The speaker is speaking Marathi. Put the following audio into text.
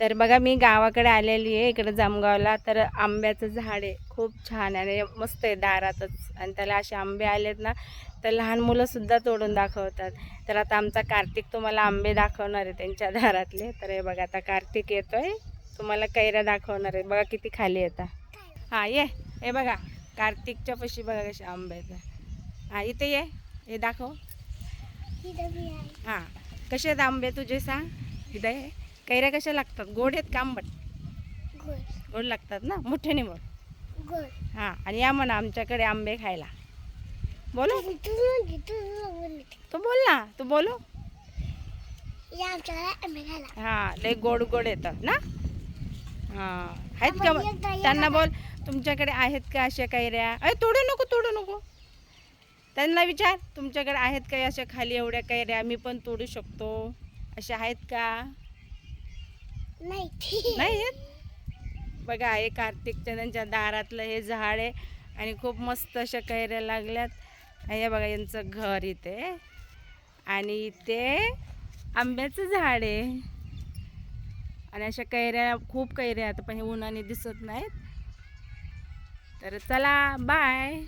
तर बघा मी गावाकडे आलेली आहे इकडे जामगावला. तर आंब्याचं झाड आहे खूप छान आहे. आणि मस्त आहे दारातच. आणि त्याला असे आंबे आलेत ना तर लहान मुलंसुद्धा तोडून दाखवतात. तर आता आमचा कार्तिक तुम्हाला आंबे दाखवणार आहे त्यांच्या दारातले. तर हे बघा आता कार्तिक येतोय. तुम्हाला कैऱ्या दाखवणार आहे. बघा किती खाली येतात हां ये. हे बघा कार्तिकच्या पशी बघा कसे आंबे आहेत. हां इथे ये. हे दाखव. हां. कसे आहेत आंबे तुझे सांग. इथे. कैऱ्या कशा लागतात? गोड आहेत का आंबट? गोड. लागतात ना? मोठ्याने बोल हां आणि या म्हणा आमच्याकडे आंबे खायला. बोलो. तू बोल ना तू बोलो. हां लय गोड गोड येतात ना? हां आहेत का त्यांना. बोल. तुमच्याकडे आहेत का अशा कैऱ्या? अरे तोडू नको तोडू नको. त्यांना विचार तुमच्याकडे आहेत का अशा खाली एवढ्या कैऱ्या? मी पण तोडू शकतो. अशा आहेत का? नाही. बघा हे कार्तिकच्या त्यांच्या दारातलं हे झाड आहे आणि खूप मस्त अशा कैऱ्या लागल्यात. हे बघा यांचं घर इथे. आणि इथे आंब्याचं झाड आहे. आणि अशा कैऱ्या खूप कैऱ्या आहेत पण हे उन्हाने दिसत नाहीत. तर चला बाय.